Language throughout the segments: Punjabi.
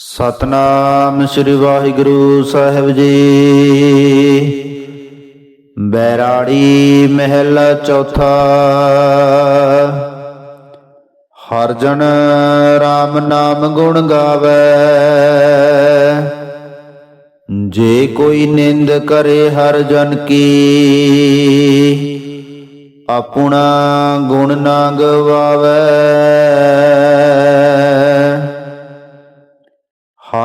ਸਤਨਾਮ ਸ੍ਰੀ ਵਾਹਿਗੁਰੂ ਸਾਹਿਬ ਜੀ। ਬੈਰਾੜੀ ਮਹਿਲਾ ਚੌਥਾ। ਹਰਜਨ RAM ਨਾਮ ਗੁਣ ਗਾਵੇ। ਜੇ ਕੋਈ ਨਿੰਦ ਕਰੇ ਹਰਜਨ ਕੀ, ਆਪਣਾ ਗੁਣ ਨਾ ਗਵਾਵੇ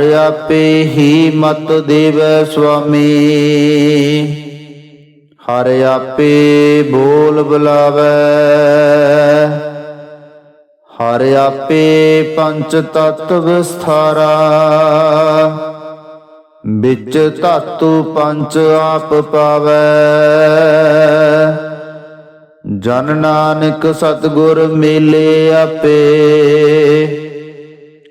ਹਰ ਆਪੇ ਹੀ ਮਤ ਦੇਵੈ ਸੁਆਮੀ। ਹਰ ਆਪੇ ਬੋਲ ਬੁਲਾਵੇ। ਹਰ ਆਪੇ ਪੰਚ ਤਤ ਸਥਾਰਾ ਵਿੱਚ ਧਾਤੂ ਪੰਚ ਆਪ ਪਾਵੇ। ਜਨ ਨਾਨਕ ਸਤਗੁਰ ਮੇਲੇ ਆਪੇ।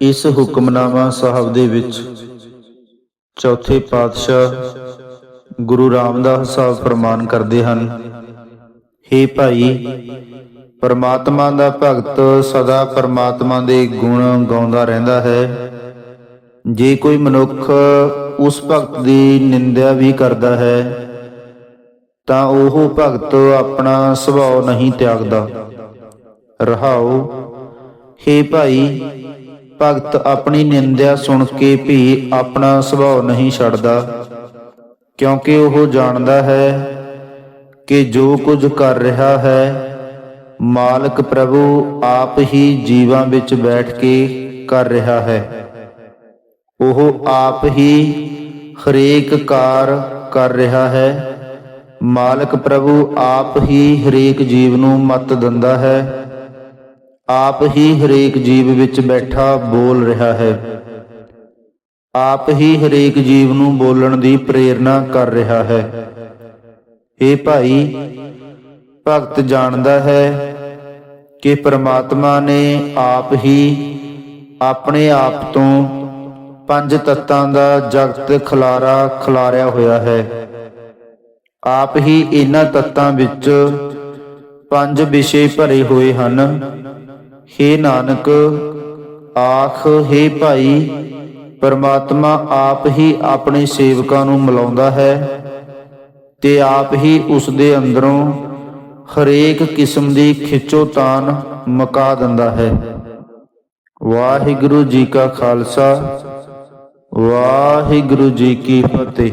ਇਸ ਹੁਕਮਨਾਮਾ ਸਾਹਿਬ ਦੇ ਵਿੱਚ ਚੌਥੇ ਪਾਤਸ਼ਾਹ ਗੁਰੂ ਰਾਮਦਾਸ ਸਾਹਿਬ ਫਰਮਾਨ ਕਰਦੇ ਹਨ हे ਭਾਈ, ਪਰਮਾਤਮਾ ਦਾ ਭਗਤ ਸਦਾ ਪਰਮਾਤਮਾ ਦੇ ਗੁਣ ਗਾਉਂਦਾ ਰਹਿੰਦਾ ਹੈ। ਜੇ ਕੋਈ ਮਨੁੱਖ ਉਸ ਭਗਤ ਦੀ ਨਿੰਦਿਆ ਵੀ ਕਰਦਾ ਹੈ, ਤਾਂ ਉਹ ਭਗਤ ਆਪਣਾ ਸੁਭਾਅ ਨਹੀਂ ਤਿਆਗਦਾ। ਰਹਾਉ ਹੇ ਭਾਈ ਭਗਤ ਆਪਣੀ ਨਿੰਦਿਆ ਸੁਣ ਕੇ ਵੀ ਆਪਣਾ ਸੁਭਾਅ ਨਹੀਂ ਛੱਡਦਾ। ਕਿਉਂਕਿ ਉਹ ਜਾਣਦਾ ਹੈ ਕਿ ਜੋ ਕੁਝ ਕਰ ਰਿਹਾ ਹੈ, ਮਾਲਕ ਪ੍ਰਭੂ ਆਪ ਹੀ ਜੀਵਾਂ ਵਿੱਚ ਬੈਠ ਕੇ ਕਰ ਰਿਹਾ ਹੈ। ਉਹ ਆਪ ਹੀ ਹਰੇਕ ਕਾਰ ਕਰ ਰਿਹਾ ਹੈ। ਮਾਲਕ ਪ੍ਰਭੂ ਆਪ ਹੀ ਹਰੇਕ ਜੀਵ ਨੂੰ ਮਤ ਦਿੰਦਾ ਹੈ। ਆਪ ਹੀ ਹਰੇਕ ਜੀਵ ਵਿੱਚ ਬੈਠਾ ਬੋਲ ਰਿਹਾ ਹੈ। ਆਪ ਹੀ ਹਰੇਕ ਜੀਵ ਨੂੰ ਬੋਲਣ ਦੀ ਪ੍ਰੇਰਣਾ ਕਰ ਰਿਹਾ ਹੈ। ਇਹ ਭਾਈ, ਭਗਤ ਜਾਣਦਾ ਹੈ ਕਿ ਪ੍ਰਮਾਤਮਾ ਨੇ ਆਪ ਹੀ ਆਪਣੇ ਆਪ ਤੋਂ ਪੰਜ ਤੱਤਾਂ ਦਾ ਜਗਤ ਖਲਾਰਾ ਖਲਾਰਿਆ ਹੋਇਆ ਹੈ। ਆਪ ਹੀ ਇਹਨਾਂ ਤੱਤਾਂ ਵਿੱਚ ਪੰਜ ਵਿਸ਼ੇ ਭਰੇ ਹੋਏ ਹਨ। हे ਨਾਨਕ, ਆਖ ਹੇ ਭਾਈ, ਪਰਮਾਤਮਾ ਆਪ ਹੀ ਆਪਣੇ ਸੇਵਕਾਂ ਨੂੰ ਮਿਲਾਉਂਦਾ ਹੈ ਤੇ ਆਪ ਹੀ ਉਸ ਦੇ ਅੰਦਰੋਂ ਹਰੇਕ ਕਿਸਮ ਦੀ ਖਿੱਚੋਤਾਨ ਮਕਾ ਦਿੰਦਾ ਹੈ। ਵਾਹਿਗੁਰੂ ਜੀ ਕਾ ਖਾਲਸਾ, ਵਾਹਿਗੁਰੂ ਜੀ ਕੀ ਫਤਿਹ।